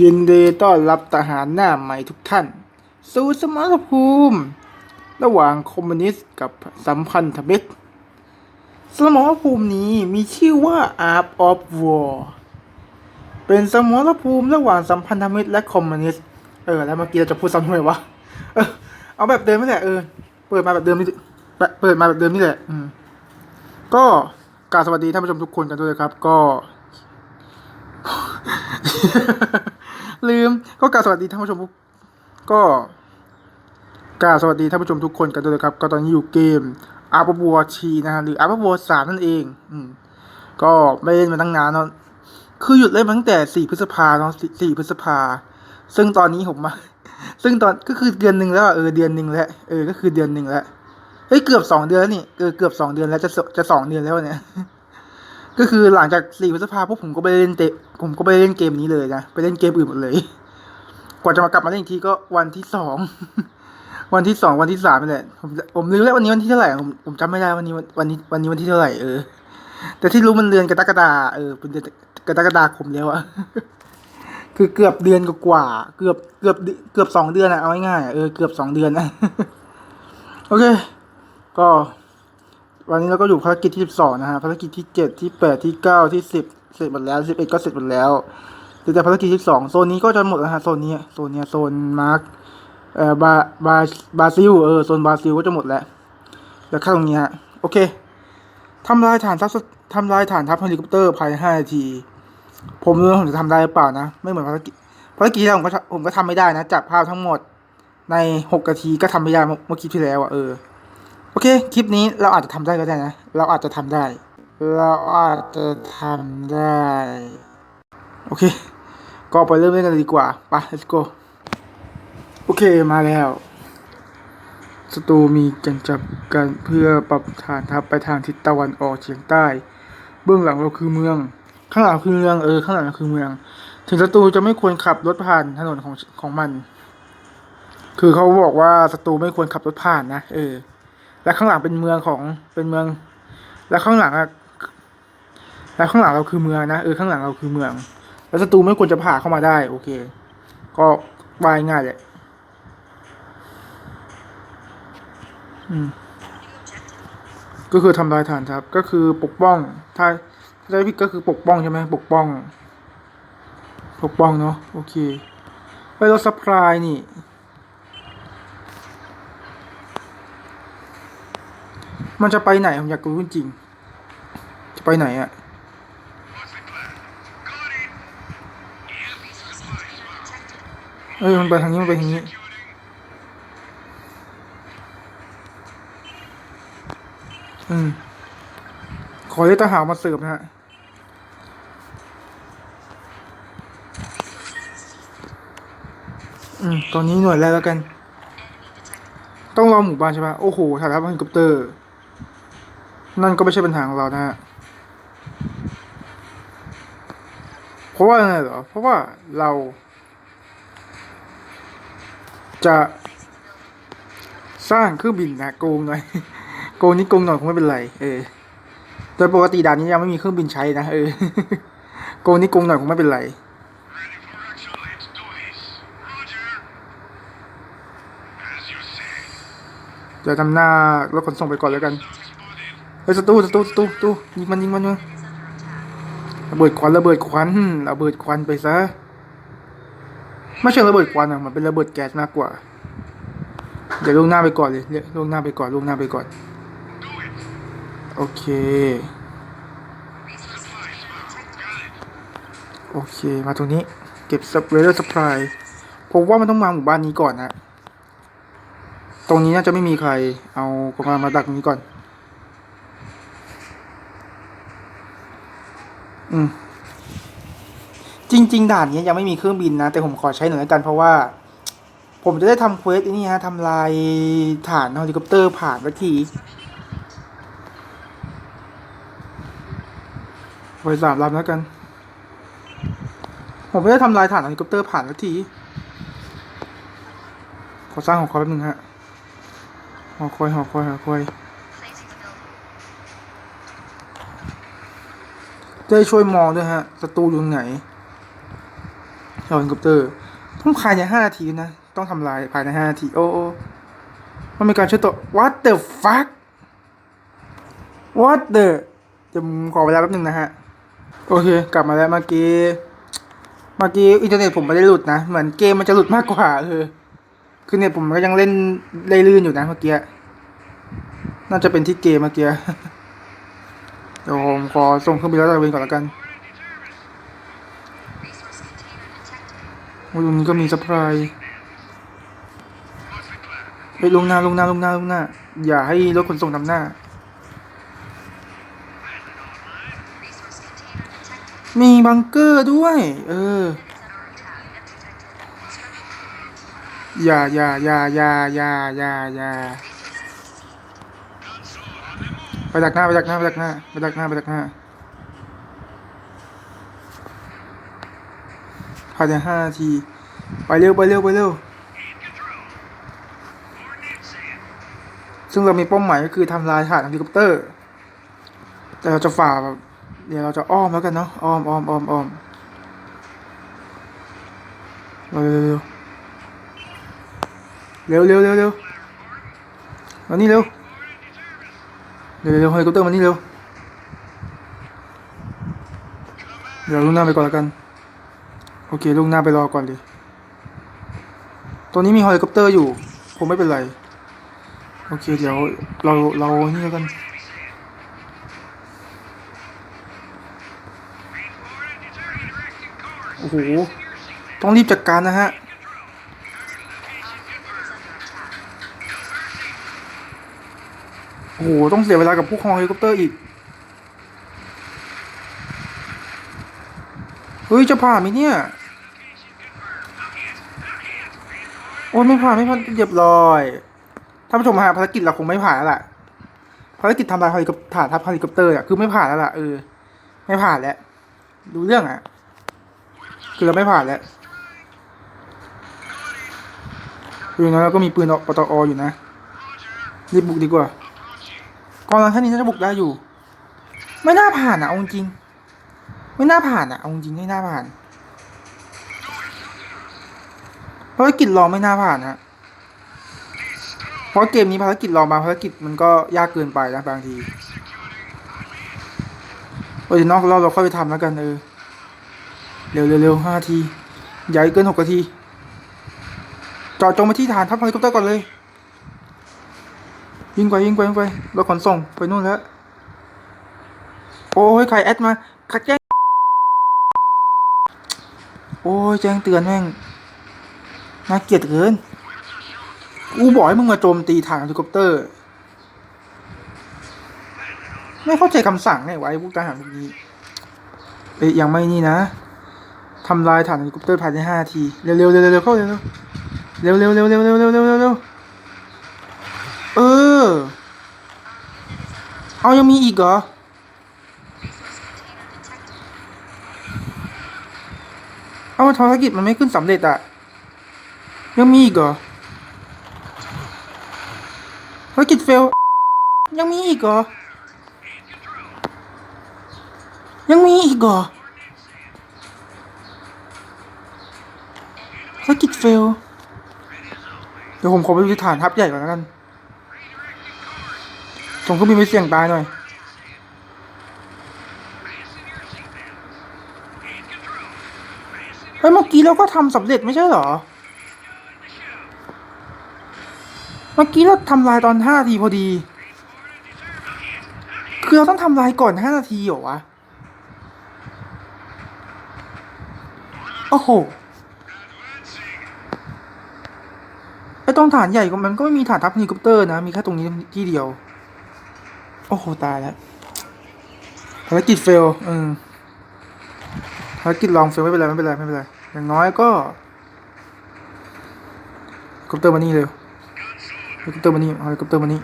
ยินดีต้อนรับทหารหน้าใหม่ทุกท่าน สู่สมรภูมิ ระหว่างคอมมิวนิสต์กับสัมพันธมิตร สมรภูมินี้มีชื่อว่า Art of War เป็นสมรภูมิระหว่างสัมพันธมิตรและคอมมิวนิสต์เออแล้วเมื่อกี้เราจะพูดซ้ำทำไมวะเออเอาแบบเดิมนี่แหละเออเปิดมาแบบเดิมนี่เปิดเปิดมาแบบเดิมนี่แหละอืมก็กราบสวัสดีท่านผู้ชมทุกคนกันด้วยครับ ก็ ลืมก็กราบสวัสดีท่านผู้ชมทุกก็กราบสวัสดีท่านผู้ชมทุกคนกันด้วยครับ ก็ตอนนี้อยู่เกมอาร์บัวชีนะฮะหรืออาร์บัวสามนั่นเองอืมก็ไม่เล่นมาตั้งนานเนาะคือหยุดเล่นมาตั้งแต่สี่พฤษภาเนาะสี่พฤษภา ซึ่งตอนนี้ผมมาซึ่งตอนก็คือเดือนหนึ่งแล้วเออเดือนหนึ่งแล้วเออก็คือเดือนหนึ่งแล้วเฮ้ยเกือบสองเดือนแล้วนี่เออเกือบสองเดือนแล้วจะจะสองเดือนแล้วเนี่ยก็คือหลังจากสี่พฤษภาพวกผมก็ไปเล่นเตะ ผมก็ไปเล่นเกมนี้เลยนะ ไปเล่นเกมอื่นหมดเลย กว่าจะมากลับมาเล่นอีกทีก็วันที่สอง วันที่สองวันที่สามนี่แหละ ผมผมลืมแล้ววันนี้วันที่เท่าไหร่ ผมผมจำไม่ได้วันนี้วันนี้วันนี้วันที่เท่าไหร่เออ แต่ที่รู้มันเดือนกรกฎาเออเป็นเดือนกรกฎาคมแล้วอะคือเกือบเดือนกว่า เกือบเกือบเกือบสองเดือนอะเอาง่ายๆเออเกือบสองเดือนนะโอเค ก็วันนี้เราก็อยู่ภารกิจที่สิบสองนะฮะ ภารกิจที่เจ็ดที่แปดที่เก้าที่สิบ เสร็จหมดแล้วสิบเอ็ดก็เสร็จหมดแล้วหลือแต่ภารกิจที่สองโซนนี้ก็จะหมดแล้วฮะโซนนี้โซนเนี้ยโซนมาร์คเอ่อบาบาบาซิลเออโซนบาซิลก็จะหมดแล้วแล้วข้างตรงนี้ฮะโอเคทำลายฐานทัพทำลายฐานทัพเฮลิคอปเตอร์ภายในห้านาที ผมรู้ว่าผมจะทำได้หรือเปล่านะ ไม่เหมือนภารกิจภารกิจที่ผมก็ผมก็ทำไม่ได้นะจับภาพทั้งหมดในหกนาทีก็ทำไม่ได้เมื่อเมื่อคลิปที่แล้วอะเออโอเค คลิปนี้เราอาจจะทำได้ก็ได้นะ เราอาจจะทำได้ เราอาจจะทำได้ โอเค ก็ไปเริ่มเล่นกันดีกว่าไป let's go โอเคมาแล้วศัตรูมีการจับกันเพื่อปรับฐานทัพไปทางทิศตะวันออกเฉียงใต้ เบื้องหลังเราคือเมือง ข้างหลังคือเมืองเออข้างหลังคือเมือง ถึงศัตรูจะไม่ควรขับรถผ่านถนนของของมัน คือเขาบอกว่าศัตรูไม่ควรขับรถผ่านนะเออ และข้างหลังเป็นเมืองของเป็นเมือง และข้างหลังอะ และข้างหลังเราคือเมืองนะเออข้างหลังเราคือเมือง แล้วศัตรูไม่ควรจะผ่าเข้ามาได้ โอเค ก็วายง่ายแหละอืมก็คือทำลายฐานทัพก็คือปกป้อง ถ้าถ้าจะผิดก็คือปกป้องใช่ไหมปกป้อง ปกป้องเนาะโอเคไปรถสปายนี่มันจะไปไหนผมอยากรู้จริง จะไปไหนอะ เอ้ยมันไปทางนี้มันไปทางนี้อืมขอให้ทหารมาเสิร์ฟนะฮะอืมตอนนี้หน่วยแรกแล้วกัน ต้องรอหมู่บ้านใช่ปะโอ้โหฐานทัพเฮลิคอปเตอร์ นั่นก็ไม่ใช่ปัญหาของเรานะฮะเพราะว่าอะไรเหรอ เพราะว่าเรา จะสร้างเครื่องบินนะโกงหน่อยโกงนิดโกงหน่อยคงไม่เป็นไร เออโดยปกติด่านนี้ยังไม่มีเครื่องบินใช้นะเออโกงนิดโกงหน่อยคงไม่เป็นไร Ready for action, let's do this. Roger. As you say. เดี๋ยวทำหน้ารถขนส่งไปก่อนแล้วกันเฮ้ยสตูสตูสตูสตูยิงมันยิงมันยิงระเบิดควันระเบิดควันระเบิดควันไปซะ ไม่ใช่ระเบิดควันอะมันเป็นระเบิดแก๊สมากกว่า เดี๋ยวล่วงหน้าไปก่อนเลยเดี๋ยล่วงหน้าไปก่อนล่วงหน้าไปก่อน โอเค โอเค มาตรงนี้ เก็บสเปรย์สปายผมว่ามันต้องมาหมู่บ้านนี้ก่อนนะ ตรงนี้น่าจะไม่มีใคร เอากองกำลังมาดักตรงนี้ก่อน อืม จ ริง ๆ ด่านนี้ยังไม่มีเครื่องบินนะ แต่ผมขอใช้หน่อยแล้วกันเพราะว่า ผมจะได้ทำเควสอ้นี่ฮะทำลายฐานเฮลิคอปเตอร์ผ่านสักทีไว้สามลำแล้วกัน ผมไม่ได้ทำลายฐานเฮลิคอปเตอร์ผ่านสักที ขอสร้างหอคอยแป๊บนึงฮะ หอคอยหอคอยหอคอยจะได้ช่วยมองด้วยฮะศัตรูอยู่ไหน เฮเราเฮลิคอปเตอร์ต้องภายในห้านาทีนะ ต้องทำลายภายในห้านาที โอ้โอ้มันมีการช่วยตัว what the fuck what the จะขอเวลาแป๊บหนึ่งนะฮะ โอเค กลับมาแล้วเมื่อกี้ เมื่อกี้อินเทอร์เน็ตผมไม่ได้หลุดนะ เหมือนเกมมันจะหลุดมากกว่าเออคือเน็ตผมก็ยังเล่นได้ลื่นอยู่นะเมื่อกี้ น่าจะเป็นที่เกมเมื่อกี้ เดี๋ยวผมขอส่งเครื่องบินแล้วตระเวนก่อนแล้วกันโอ้ย ตรงนี้ก็มีสปายไปลงหน้าลงหน้าลงหน้าลงหน้า อย่าให้รถขนส่งนำหน้า มีบังเกอร์ด้วย เออ อย่าอย่าอย่าอย่าอย่าอย่าอย่าไปดักหน้าไปดักหน้าไปดักหน้าไปดักหน้าไปดักหน้าายในห้านาที ไปเร็วไปเร็วไปเร็ว ซึ่งเรามีเป้าหมายก็คือทำลายฐานเฮลิคอปเตอร์ แต่เราจะฝ่าแบบเดี๋ยวเราจะอ้อมแล้วกันเนาะ อ้อมอ้อมอ้อมอ้อมเร็วเร็วเร็วเร็วเร็วมานี่เร็ว เร็วเร็วเฮลิคอปเตอร์มานี่เร็ว เดี๋ยวลุงหน้าไปก่อนแล้วกัน โอเคลุงหน้าไปรอก่อนดิตัวนี้มีเฮลิคอปเตอร์อยู่คงไม่เป็นไร โอเค เดี๋ยวเราเราเนี่แล้วกัน โอ้โห ต้องรีบจัดการนะฮะ โอ้โห ต้องเสียเวลากับพวกฮองเฮลิคอปเตอร์อีก เฮ้ย จะผ่านไหมเนี่ย โอ้ยไม่ผ่านไม่ผ่านเรียบร้อยท่านผู้ชมฮะภารกิจเราคงไม่ผ่านแล้วล่ะภารกิจทำลายเฮลิคอปฐานทัพเฮลิคอปเตอร์อะคือไม่ผ่านแล้วล่ะเออไม่ผ่านแล้วดูเรื่องอะ คือเราไม่ผ่านแล้วคือย่างนั้นเราก็มีปืนปตออยู่นะรีบบุกดีกว่ากองรังท่านนี้น่าจะบุกได้อยู่ ไม่น่าผ่านอะเอาจริงไม่น่าผ่านอะเอาจริงไม่น่าผ่าน ภารกิจรองไม่น่าผ่านฮะ เพราะเกมนี้ภารกิจรองบางภารกิจมันก็ยากเกินไปนะบางทีเออเดี๋ยวนอกรอบเราค่อยไปทำแล้วกันเออ เร็วเร็วเร็วห้าทีย่าให้เกินหกนาที จอดจงไปที่ฐานทัพเฮลิคอปเตอร์ก่อนเลย ยิงไปยิงไปยิงไปเรถขนส่งไปนู่นแล้ว โอ้ยใครแอดมาขัดแย้ง โอ้ยแจ้งเตือนแม่ง น่าเกลียดเกิน กูบอกให้มึงมาโจมตีฐานเฮลิคอปเตอร์ ไม่เข้าใจคำสั่งไงวะไอ้พวกทหารพวกนี้ เอ้ยยังไม่นี่นะทำลายฐานเฮลิคอปเตอร์ภายในห้าที เร็วเร็วเร็วเร็วเข้าเร็วเร็วเร็วเร็วเร็วเร็วเร็วเร็วเร็วเร็วเออ เอายังมีอีกเหรอเอาภารกิจมันไม่ขึ้นสำเร็จอะ ยังมีอีกเหรอภารกิจเฟล ยังมีอีกเหรอ ยังมีอีกเหรอภารกิจเฟล เดี๋ยวผมขอไปดูฐานทัพใหญ่ก่อนแล้วกัน ส่งเครื่องบินไปเสี่ยงตายหน่อย เฮ้ยเมื่อกี้เราก็ทำสำเร็จไม่ใช่เหรอ มื่อกี้เราทำลายตอนห้านาทีพอดี คือเราต้องทำลายก่อนห้านาทีเหรอวะ โอ้โห ไอตรงฐานใหญ่ก็มันก็ไม่มีฐานทัพเฮลิคอปเตอร์นะ มีแค่ตรงนี้ที่เดียว โอ้โห ตายแล้วภารกิจเฟลอืมภารกิจลองเฟลไม่เป็นไรไม่เป็นไรไม่เป็นไร อย่างน้อยก็ฮลิคอปเตอร์มานี่เร็ว เฮลิคอปเตอร์มานี่เฮลิคอปเตอร์มานี่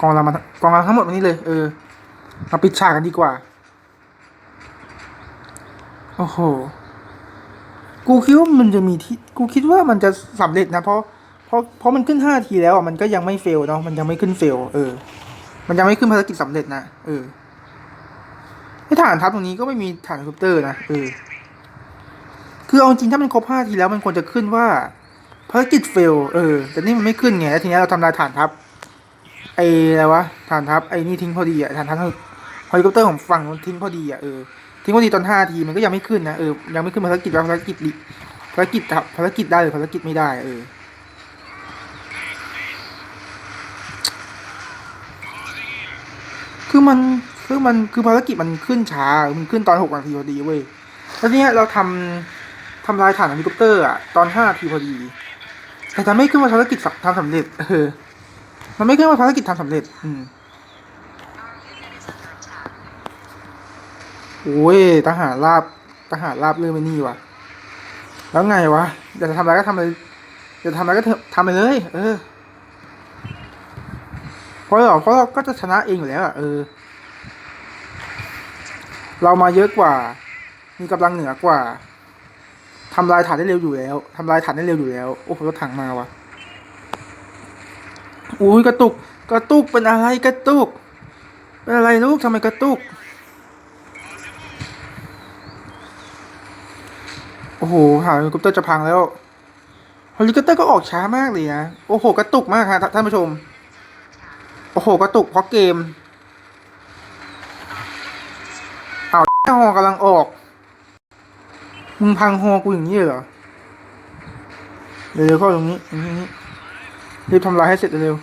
กองเรามากองเราทั้งหมดมานี่เลย เออมาปิดฉากกันดีกว่า โอ้โห กูคิดว่ามันจะมีที่ กูคิดว่ามันจะสำเร็จนะ เพราะ เพราะ เพราะมันขึ้นห้าทีแล้วอะ มันก็ยังไม่เฟลเนาะ มันยังไม่ขึ้นเฟล เออ มันยังไม่ขึ้นภารกิจสำเร็จนะ เออไอฐานทัพตรงนี้ก็ไม่มีฐานเฮลิคอปเตอร์นะ เออ คือเอาจริงถ้ามันครบห้าทีแล้วมันควรจะขึ้นว่า ภารกิจเฟลเออ แต่นี่มันไม่ขึ้นไงแล้วทีนี้เราทำลายฐานทัพ ไอ้อะไรวะ ฐานทัพไอ้นี่ทิ้งพอดีอะฐานทัพเฮลิคอปเตอร์ของฝั่งนู้นทิ้งพอดีอะเออ ทิ้งพอดีตอนห้าทีมันก็ยังไม่ขึ้นนะ เออ ยังไม่ขึ้นภารกิจว่าภารกิจดิภารกิจทัพภารกิจได้หรือภารกิจไม่ได้ เออ คือมันคือมันคือภารกิจมันขึ้นช้า มันขึ้นตอนหกนาทีพอดีเว้ย แล้วเนี้ยเราทำทำลายฐานเฮลิคอปเตอร์อะตอนห้านาทีพอดี แต่จะไม่ขึ้นว่าภารกิจทำสำเร็จ เออ มันไม่ขึ้นว่าภารกิจทำสำเร็จ อืมโอ้ยทหารราบทหารราบเรื่องไม่นี่วะแล้วไงวะอยากจะทำอะไรก็ทำเลยอยากจะทำอะไรก็เถอะทำไปเลย เออเพราะเราเพราะเราก็จะชนะเองอยู่แล้วอะเออ เรามาเยอะกว่า มีกำลังเหนือกว่า ทำลายฐานได้เร็วอยู่แล้วทำลายฐานได้เร็วอยู่แล้ว โอ้โหรถถังมาวะอุ้ยกระตุก กระตุกเป็นอะไรกระตุก เป็นอะไรลูกทำไมกระตุก โอ้โหหาเฮลิคอปเตอร์จะพังแล้วเฮลิคอปเตอร์ก็ออกช้ามากเลยนะ โอ้โห กระตุกมากฮะท่านผู้ชม โอ้โห กระตุกเพราะเกมเอาวฮอกำลังออก มึงพังฮอกูอย่างนี้เหรอ เร็วๆเข้าตรงนี้ตรงนี้รีบทำลายให้เสร็จเร็ว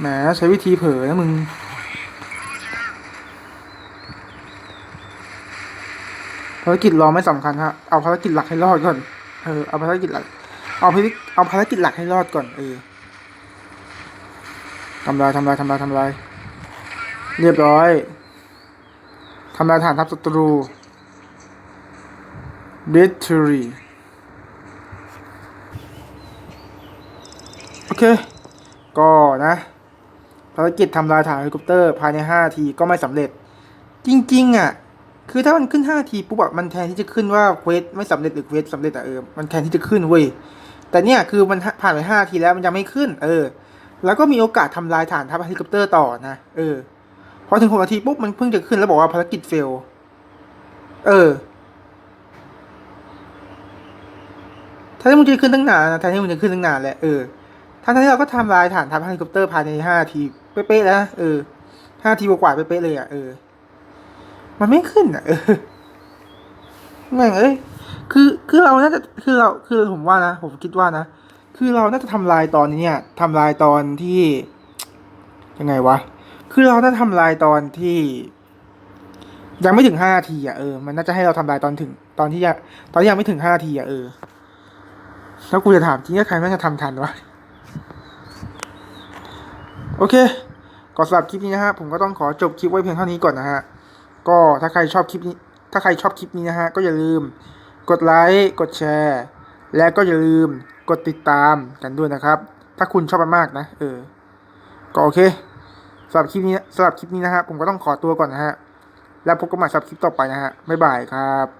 แหมใช้วิธีเผลอนะมึงภารกิจรอไม่สำคัญฮะ เอาภารกิจหลักให้รอดก่อน เออ เอาภารกิจหลัก เอาภารกิจเอาภารกิจหลักให้รอดก่อน เออทำลายทำลายทำลายทำลาย เรียบร้อยทำลายฐานทัพศัตรู victory โอเค ก็นะ ภารกิจทำลายฐานเฮลิคอปเตอร์ภายใน 5 ทีก็ไม่สำเร็จ จริง ๆ อะ คือถ้ามันขึ้น 5 ทีปุ๊บอะมันแทนที่จะขึ้นว่าเควสไม่สำเร็จหรือเควสสำเร็จอะเออ มันแทนที่จะขึ้นเว้ย แต่เนี่ยคือมันผ่านไป 5 ทีแล้วมันยังไม่ขึ้น เออ แล้วก็มีโอกาสทำลายฐานทัพเฮลิคอปเตอร์ต่อนะ เออ พอถึง 6 นาทีปุ๊บมันเพิ่งจะขึ้นแล้วบอกว่าภารกิจเฟล เออ ถ้าที่มึงจะขึ้นตั้งนานนะแทนที่มึงจะขึ้นตั้งนานแหละเออทั้งที่เราก็ทำลายฐานทัพเฮลิคอปเตอร์ภายในห้าทีเป๊ะๆแล้วนะเออห้าทีกว่าๆเป๊ะๆเลยอะเออ มันไม่ขึ้นอะเออแม่งเอ้ยคือคือเราน่าจะคือเราคือผมว่านะผมคิดว่านะคือเราน่าจะทำลายตอนนี้เนี่ยทำลายตอนที่ยังไงวะ คือเราน่าจะทำลายตอนที่ ยังไม่ถึงห้าทีอะเออ มันน่าจะให้เราทำลายตอนถึง ตอนที่ยังตอนที่ยังไม่ถึงห้าทีอะเออ แล้วกูจะถามจริงว่าใครแม่งจะทำทันวะ โอเคก่อนสำหรับคลิปนี้นะฮะ ผมก็ต้องขอจบคลิปไว้เพียงเท่านี้ก่อนนะฮะ ก็ถ้าใครชอบคลิปนี้ ถ้าใครชอบคลิปนี้นะฮะ ก็อย่าลืม กดไลค์ กดแชร์ และก็อย่าลืมกดติดตามกันด้วยนะครับ ถ้าคุณชอบมันมากนะ เออ ก็โอเคสำหรับคลิปนี้สำหรับคลิปนี้นะฮะ ผมก็ต้องขอตัวก่อนนะฮะ แล้วพบกันใหม่สำหรับคลิปต่อไปนะฮะ บ๊ายบายครับ